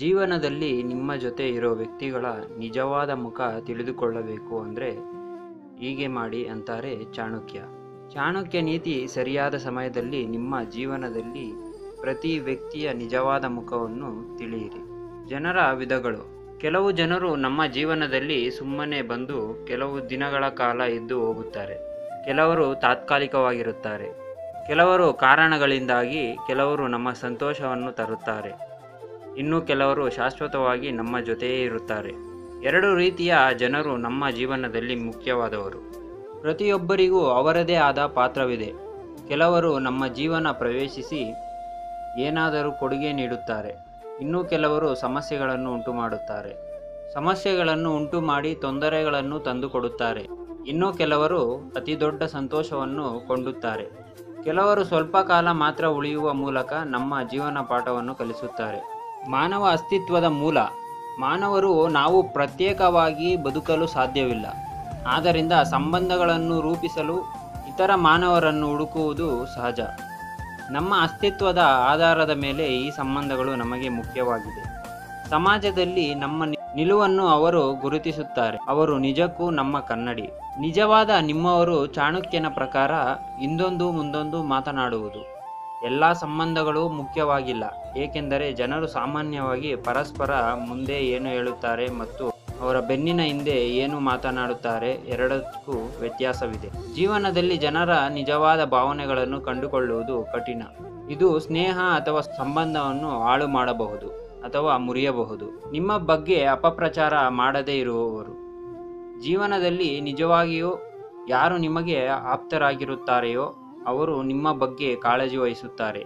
ಜೀವನದಲ್ಲಿ ನಿಮ್ಮ ಜೊತೆ ಇರೋ ವ್ಯಕ್ತಿಗಳ ನಿಜವಾದ ಮುಖ ತಿಳಿದುಕೊಳ್ಳಬೇಕು ಅಂದರೆ ಹೀಗೆ ಮಾಡಿ ಅಂತಾರೆ ಚಾಣಕ್ಯ. ಚಾಣಕ್ಯ ನೀತಿ ಸರಿಯಾದ ಸಮಯದಲ್ಲಿ ನಿಮ್ಮ ಜೀವನದಲ್ಲಿ ಪ್ರತಿ ವ್ಯಕ್ತಿಯ ನಿಜವಾದ ಮುಖವನ್ನು ತಿಳಿಯಿರಿ. ಜನರ ವಿಧಗಳು. ಕೆಲವು ಜನರು ನಮ್ಮ ಜೀವನದಲ್ಲಿ ಸುಮ್ಮನೆ ಬಂದು ಕೆಲವು ದಿನಗಳ ಕಾಲ ಇದ್ದು ಹೋಗುತ್ತಾರೆ. ಕೆಲವರು ತಾತ್ಕಾಲಿಕವಾಗಿರುತ್ತಾರೆ. ಕೆಲವರು ಕಾರಣಗಳಿಂದಾಗಿ ಕೆಲವರು ನಮ್ಮ ಸಂತೋಷವನ್ನು ತರುತ್ತಾರೆ. ಇನ್ನು ಕೆಲವರು ಶಾಶ್ವತವಾಗಿ ನಮ್ಮ ಜೊತೆಯೇ ಇರುತ್ತಾರೆ. ಎರಡು ರೀತಿಯ ಜನರು ನಮ್ಮ ಜೀವನದಲ್ಲಿ ಮುಖ್ಯವಾದವರು. ಪ್ರತಿಯೊಬ್ಬರಿಗೂ ಅವರದೇ ಆದ ಪಾತ್ರವಿದೆ. ಕೆಲವರು ನಮ್ಮ ಜೀವನ ಪ್ರವೇಶಿಸಿ ಏನಾದರೂ ಕೊಡುಗೆ ನೀಡುತ್ತಾರೆ. ಇನ್ನೂ ಕೆಲವರು ಸಮಸ್ಯೆಗಳನ್ನು ಉಂಟು ಮಾಡುತ್ತಾರೆ ಸಮಸ್ಯೆಗಳನ್ನು ಉಂಟು ಮಾಡಿ ತೊಂದರೆಗಳನ್ನು ತಂದುಕೊಡುತ್ತಾರೆ. ಇನ್ನೂ ಕೆಲವರು ಅತಿ ದೊಡ್ಡ ಸಂತೋಷವನ್ನು ಕೊಂಡುತ್ತಾರೆ. ಕೆಲವರು ಸ್ವಲ್ಪ ಕಾಲ ಮಾತ್ರ ಉಳಿಯುವ ಮೂಲಕ ನಮ್ಮ ಜೀವನ ಪಾಠವನ್ನು ಕಲಿಸುತ್ತಾರೆ. ಮಾನವ ಅಸ್ತಿತ್ವದ ಮೂಲ. ಮಾನವರು ನಾವು ಪ್ರತ್ಯೇಕವಾಗಿ ಬದುಕಲು ಸಾಧ್ಯವಿಲ್ಲ. ಆದ್ದರಿಂದ ಸಂಬಂಧಗಳನ್ನು ರೂಪಿಸಲು ಇತರ ಮಾನವರನ್ನು ಹುಡುಕುವುದು ಸಹಜ. ನಮ್ಮ ಅಸ್ತಿತ್ವದ ಆಧಾರದ ಮೇಲೆ ಈ ಸಂಬಂಧಗಳು ನಮಗೆ ಮುಖ್ಯವಾಗಿದೆ. ಸಮಾಜದಲ್ಲಿ ನಮ್ಮ ನಿಲುವನ್ನು ಅವರು ಗುರುತಿಸುತ್ತಾರೆ. ಅವರು ನಿಜಕ್ಕೂ ನಮ್ಮ ಕನ್ನಡಿ. ನಿಜವಾದ ನಿಮ್ಮವರು ಚಾಣಕ್ಯನ ಪ್ರಕಾರ ಇಂದೊಂದು ಮುಂದೊಂದು ಮಾತನಾಡುವುದು. ಎಲ್ಲ ಸಂಬಂಧಗಳು ಮುಖ್ಯವಾಗಿಲ್ಲ. ಏಕೆಂದರೆ ಜನರು ಸಾಮಾನ್ಯವಾಗಿ ಪರಸ್ಪರ ಮುಂದೆ ಏನು ಹೇಳುತ್ತಾರೆ ಮತ್ತು ಅವರ ಬೆನ್ನಿನ ಹಿಂದೆ ಏನು ಮಾತನಾಡುತ್ತಾರೆ ಎರಡಕ್ಕೂ ವ್ಯತ್ಯಾಸವಿದೆ. ಜೀವನದಲ್ಲಿ ಜನರ ನಿಜವಾದ ಭಾವನೆಗಳನ್ನು ಕಂಡುಕೊಳ್ಳುವುದು ಕಠಿಣ. ಇದು ಸ್ನೇಹ ಅಥವಾ ಸಂಬಂಧವನ್ನು ಹಾಳು ಮಾಡಬಹುದು ಅಥವಾ ಮುರಿಯಬಹುದು. ನಿಮ್ಮ ಬಗ್ಗೆ ಅಪಪ್ರಚಾರ ಮಾಡದೇ ಇರುವವರು. ಜೀವನದಲ್ಲಿ ನಿಜವಾಗಿಯೂ ಯಾರು ನಿಮಗೆ ಆಪ್ತರಾಗಿರುತ್ತಾರೆಯೋ ಅವರು ನಿಮ್ಮ ಬಗ್ಗೆ ಕಾಳಜಿ ವಹಿಸುತ್ತಾರೆ.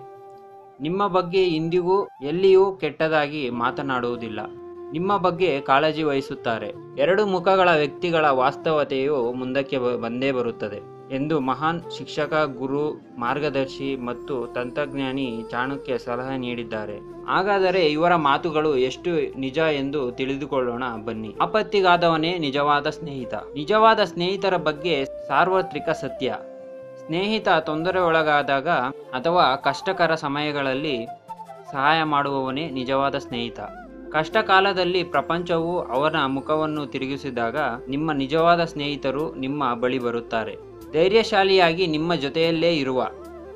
ನಿಮ್ಮ ಬಗ್ಗೆ ಇಂದಿಗೂ ಎಲ್ಲಿಯೂ ಕೆಟ್ಟದಾಗಿ ಮಾತನಾಡುವುದಿಲ್ಲ. ನಿಮ್ಮ ಬಗ್ಗೆ ಕಾಳಜಿ ವಹಿಸುತ್ತಾರೆ. ಎರಡು ಮುಖಗಳ ವ್ಯಕ್ತಿಗಳ ವಾಸ್ತವತೆಯು ಮುಂದಕ್ಕೆ ಬಂದೇ ಬರುತ್ತದೆ ಎಂದು ಮಹಾನ್ ಶಿಕ್ಷಕ, ಗುರು, ಮಾರ್ಗದರ್ಶಿ ಮತ್ತು ತಂತ್ರಜ್ಞಾನಿ ಚಾಣಕ್ಯ ಸಲಹೆ ನೀಡಿದ್ದಾರೆ. ಹಾಗಾದರೆ ಇವರ ಮಾತುಗಳು ಎಷ್ಟು ನಿಜ ಎಂದು ತಿಳಿದುಕೊಳ್ಳೋಣ ಬನ್ನಿ. ಆಪತ್ತಿಗಾದವನೇ ನಿಜವಾದ ಸ್ನೇಹಿತ. ನಿಜವಾದ ಸ್ನೇಹಿತರ ಬಗ್ಗೆ ಸಾರ್ವತ್ರಿಕ ಸತ್ಯ. ಸ್ನೇಹಿತ ತೊಂದರೆ ಒಳಗಾದಾಗ ಅಥವಾ ಕಷ್ಟಕರ ಸಮಯಗಳಲ್ಲಿ ಸಹಾಯ ಮಾಡುವವನೇ ನಿಜವಾದ ಸ್ನೇಹಿತ. ಕಷ್ಟ ಕಾಲದಲ್ಲಿ ಪ್ರಪಂಚವು ಅವನ ಮುಖವನ್ನು ತಿರುಗಿಸಿದಾಗ ನಿಮ್ಮ ನಿಜವಾದ ಸ್ನೇಹಿತರು ನಿಮ್ಮ ಬಳಿ ಬರುತ್ತಾರೆ. ಧೈರ್ಯಶಾಲಿಯಾಗಿ ನಿಮ್ಮ ಜೊತೆಯಲ್ಲೇ ಇರುವ.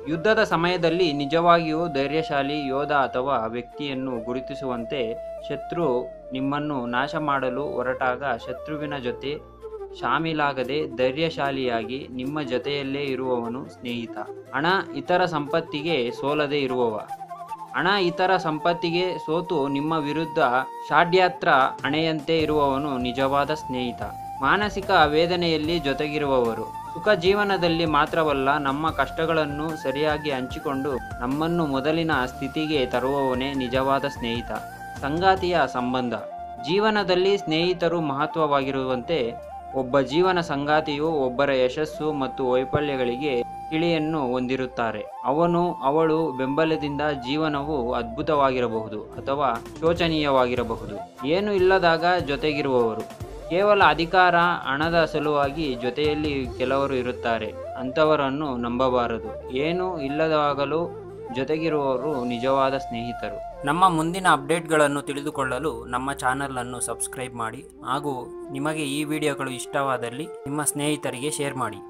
ಯುದ್ಧದ ಸಮಯದಲ್ಲಿ ನಿಜವಾಗಿಯೂ ಧೈರ್ಯಶಾಲಿ ಯೋಧ ಅಥವಾ ವ್ಯಕ್ತಿಯನ್ನು ಗುರುತಿಸುವಂತೆ ಶತ್ರು ನಿಮ್ಮನ್ನು ನಾಶ ಮಾಡಲು ಹೊರಟಾಗ ಶತ್ರುವಿನ ಜೊತೆ ಶಾಮೀಲಾಗದೆ ಧೈರ್ಯಶಾಲಿಯಾಗಿ ನಿಮ್ಮ ಜೊತೆಯಲ್ಲೇ ಇರುವವನು ಸ್ನೇಹಿತ. ಹಣ ಇತರ ಸಂಪತ್ತಿಗೆ ಸೋಲದೆ ಇರುವವ. ಹಣ ಇತರ ಸಂಪತ್ತಿಗೆ ಸೋತು ನಿಮ್ಮ ವಿರುದ್ಧ ಷಾಢ್ಯಾತ್ರ ಹಣೆಯಂತೆ ಇರುವವನು ನಿಜವಾದ ಸ್ನೇಹಿತ. ಮಾನಸಿಕ ವೇದನೆಯಲ್ಲಿ ಜೊತೆಗಿರುವವರು. ಸುಖ ಜೀವನದಲ್ಲಿ ಮಾತ್ರವಲ್ಲ, ನಮ್ಮ ಕಷ್ಟಗಳನ್ನು ಸರಿಯಾಗಿ ಹಂಚಿಕೊಂಡು ನಮ್ಮನ್ನು ಮೊದಲಿನ ಸ್ಥಿತಿಗೆ ತರುವವನೇ ನಿಜವಾದ ಸ್ನೇಹಿತ. ಸಂಗಾತಿಯ ಸಂಬಂಧ. ಜೀವನದಲ್ಲಿ ಸ್ನೇಹಿತರು ಮಹತ್ವವಾಗಿರುವಂತೆ ಒಬ್ಬ ಜೀವನ ಸಂಗಾತಿಯು ಒಬ್ಬರ ಯಶಸ್ಸು ಮತ್ತು ವೈಫಲ್ಯಗಳಿಗೆ ತಿಳಿಯನ್ನು ಹೊಂದಿರುತ್ತಾರೆ. ಅವನು, ಅವಳು ಬೆಂಬಲದಿಂದ ಜೀವನವು ಅದ್ಭುತವಾಗಿರಬಹುದು ಅಥವಾ ಶೋಚನೀಯವಾಗಿರಬಹುದು. ಏನು ಇಲ್ಲದಾಗ ಜೊತೆಗಿರುವವರು. ಕೇವಲ ಅಧಿಕಾರ, ಹಣದ ಸಲುವಾಗಿ ಜೊತೆಯಲ್ಲಿ ಕೆಲವರು ಇರುತ್ತಾರೆ. ಅಂಥವರನ್ನು ನಂಬಬಾರದು. ಏನು ಇಲ್ಲದಾಗಲೂ ಜೊತೆಗಿರುವವರು ನಿಜವಾದ ಸ್ನೇಹಿತರು. ನಮ್ಮ ಮುಂದಿನ ಅಪ್ಡೇಟ್ಗಳನ್ನು ತಿಳಿದುಕೊಳ್ಳಲು ನಮ್ಮ ಚಾನಲನ್ನು ಸಬ್ಸ್ಕ್ರೈಬ್ ಮಾಡಿ ಹಾಗೂ ನಿಮಗೆ ಈ ವಿಡಿಯೋಗಳು ಇಷ್ಟವಾದಲ್ಲಿ ನಿಮ್ಮ ಸ್ನೇಹಿತರಿಗೆ ಶೇರ್ ಮಾಡಿ.